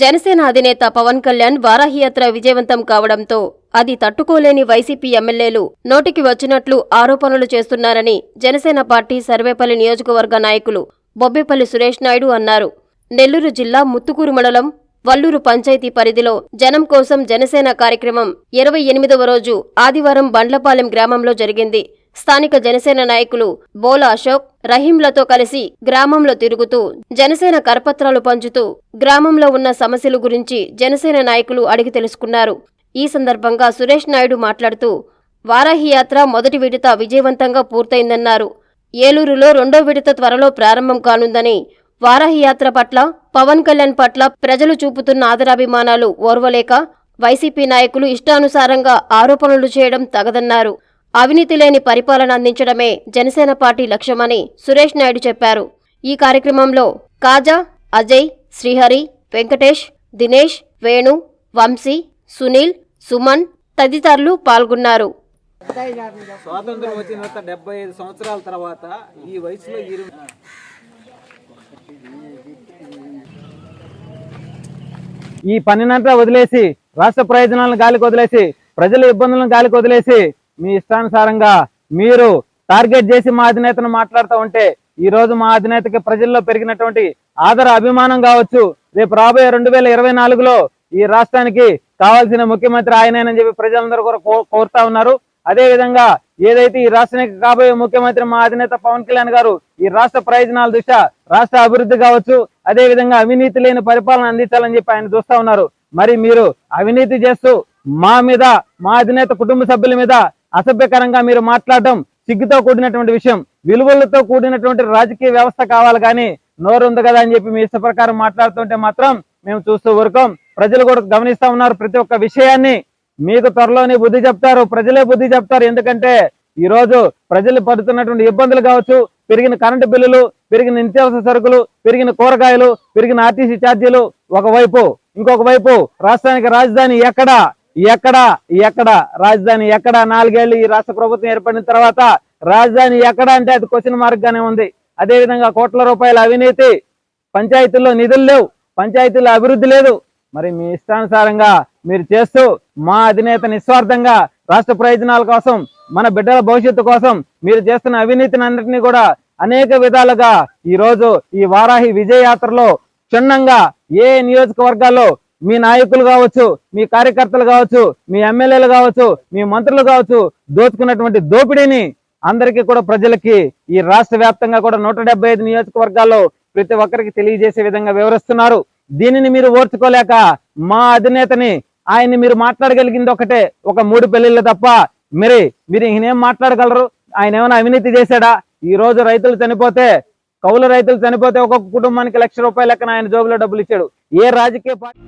జనసేన అధినేత పవన్ కళ్యాణ్ వారాహియాత్ర విజయవంతం కావడంతో అది తట్టుకోలేని వైసీపీ ఎమ్మెల్యేలు నోటికి వచ్చినట్లు ఆరోపణలు చేస్తున్నారని జనసేన పార్టీ సర్వేపల్లి నియోజకవర్గ నాయకులు బొబ్బేపల్లి సురేష్ నాయుడు అన్నారు. నెల్లూరు జిల్లా ముత్తుకూరు మండలం వల్లూరు పంచాయతీ పరిధిలో జనం కోసం జనసేన కార్యక్రమం ఇరవై ఎనిమిదవ రోజు ఆదివారం బండ్లపాలెం గ్రామంలో జరిగింది. స్థానిక జనసేన నాయకులు బోల అశోక్ రహీంలతో కలిసి గ్రామంలో తిరుగుతూ జనసేన కరపత్రాలు పంచుతూ గ్రామంలో ఉన్న సమస్యల గురించి జనసేన నాయకులు అడిగి తెలుసుకున్నారు. ఈ సందర్భంగా సురేష్ నాయుడు మాట్లాడుతూ వారాహి యాత్ర మొదటి విడత విజయవంతంగా పూర్తయిందన్నారు. ఏలూరులో రెండో విడత త్వరలో ప్రారంభం కానుందని వారాహి యాత్ర పట్ల పవన్ కళ్యాణ్ పట్ల ప్రజలు చూపుతున్న ఆదరాభిమానాలు ఓర్వలేక వైసీపీ నాయకులు ఇష్టానుసారంగా ఆరోపణలు చేయడం తగదన్నారు. అవినీతి లేని పరిపాలన అందించడమే జనసేన పార్టీ లక్ష్యమని సురేష్ నాయుడు చెప్పారు. ఈ కార్యక్రమంలో కాజా అజయ్ శ్రీహరి వెంకటేష్ దినేష్ వేణు వంశీ సునీల్ సుమన్ తదితరులు పాల్గొన్నారు. స్వాతంత్రం వచ్చిన తర్వాత డెబ్బై ఐదు సంవత్సరాల తర్వాత ఈ వయసులో ఈ పనినంతా వదిలేసి రాష్ట్ర ప్రయోజనాలను గాలికి వదిలేసి ప్రజల ఇబ్బందులను గాలికి వదిలేసి మీ ఇష్టానుసారంగా మీరు టార్గెట్ చేసి మా అధినేతను మాట్లాడుతూ ఉంటే ఈ రోజు మా అధినేతకి ప్రజల్లో పెరిగినటువంటి ఆదర అభిమానం కావచ్చు. రేపు రాబోయే రెండు వేల ఇరవై నాలుగులో ఈ రాష్ట్రానికి కావాల్సిన ముఖ్యమంత్రి ఆయనేనని చెప్పి ప్రజలందరూ కూడా కోరుతా ఉన్నారు. అదే విధంగా ఏదైతే ఈ రాష్ట్రానికి కాబోయే ముఖ్యమంత్రి మా అధినేత పవన్ కళ్యాణ్ గారు ఈ రాష్ట్ర ప్రయోజనాల దృష్ట్యా రాష్ట్ర అభివృద్ధి కావచ్చు అదే విధంగా అవినీతి లేని పరిపాలన అందించాలని చెప్పి ఆయన చూస్తా ఉన్నారు. మరి మీరు అవినీతి చేస్తూ మా మీద మా అధినేత కుటుంబ సభ్యుల మీద అసభ్యకరంగా మీరు మాట్లాడడం సిగ్గుతో కూడినటువంటి విషయం విలువలతో కూడినటువంటి రాజకీయ వ్యవస్థ కావాలి కానీ నోరు ఉంది కదా అని చెప్పి మీ ఇష్ట ప్రకారం మాట్లాడుతుంటే మాత్రం మేము చూస్తూ ఊరుకోం. ప్రజలు కూడా గమనిస్తా ఉన్నారు ప్రతి ఒక్క విషయాన్ని. మీకు త్వరలోనే బుద్ధి చెప్తారు ప్రజలే బుద్ధి చెప్తారు. ఎందుకంటే ఈ రోజు ప్రజలు పడుతున్నటువంటి ఇబ్బందులు కావచ్చు పెరిగిన కరెంటు బిల్లులు పెరిగిన నిత్యావసర సరుకులు పెరిగిన కూరగాయలు పెరిగిన ఆర్టీసీ ఛార్జీలు ఒకవైపు ఇంకొక వైపు రాష్ట్రానికి రాజధాని ఎక్కడ? ఎక్కడ ఎక్కడ? రాజధాని ఎక్కడ? నాలుగేళ్ళు ఈ రాష్ట్ర ప్రభుత్వం ఏర్పడిన తర్వాత రాజధాని ఎక్కడ అంటే అది క్వశ్చన్ మార్క్ గానే ఉంది. అదే విధంగా కోట్ల రూపాయల అవినీతి పంచాయతీల్లో నిధులు లేవు పంచాయతీల్లో అభివృద్ధి లేదు. మరి మీ ఇష్టానుసారంగా మీరు చేస్తూ మా అధినేత నిస్వార్థంగా రాష్ట్ర ప్రయోజనాల కోసం మన బిడ్డల భవిష్యత్తు కోసం మీరు చేస్తున్న అవినీతిని అన్నింటినీ కూడా అనేక విధాలుగా ఈ రోజు ఈ వారాహి విజయ యాత్రలో క్షుణ్ణంగా ఏ నియోజకవర్గాల్లో మీ నాయకులు కావచ్చు మీ కార్యకర్తలు కావచ్చు మీ ఎమ్మెల్యేలు కావచ్చు మీ మంత్రులు కావచ్చు దోచుకున్నటువంటి దోపిడీని అందరికీ కూడా ప్రజలకి ఈ రాష్ట్ర వ్యాప్తంగా కూడా నూట ఐదు నియోజకవర్గాల్లో ప్రతి ఒక్కరికి తెలియజేసే విధంగా వివరిస్తున్నారు. దీనిని మీరు ఓర్చుకోలేక మా అధినేతని ఆయన్ని మీరు మాట్లాడగలిగింది ఒకటే ఒక మూడు పెళ్ళిళ్ళు తప్ప మరి మీరు ఈయనేం మాట్లాడగలరు? ఆయన ఏమైనా అవినీతి చేశాడా? ఈ రోజు రైతులు చనిపోతే కౌలు రైతులు చనిపోతే ఒక్కొక్క కుటుంబానికి లక్ష రూపాయల లెక్కన ఆయన జోబులో డబ్బులు ఇచ్చాడు. ఏ రాజకీయ పార్టీ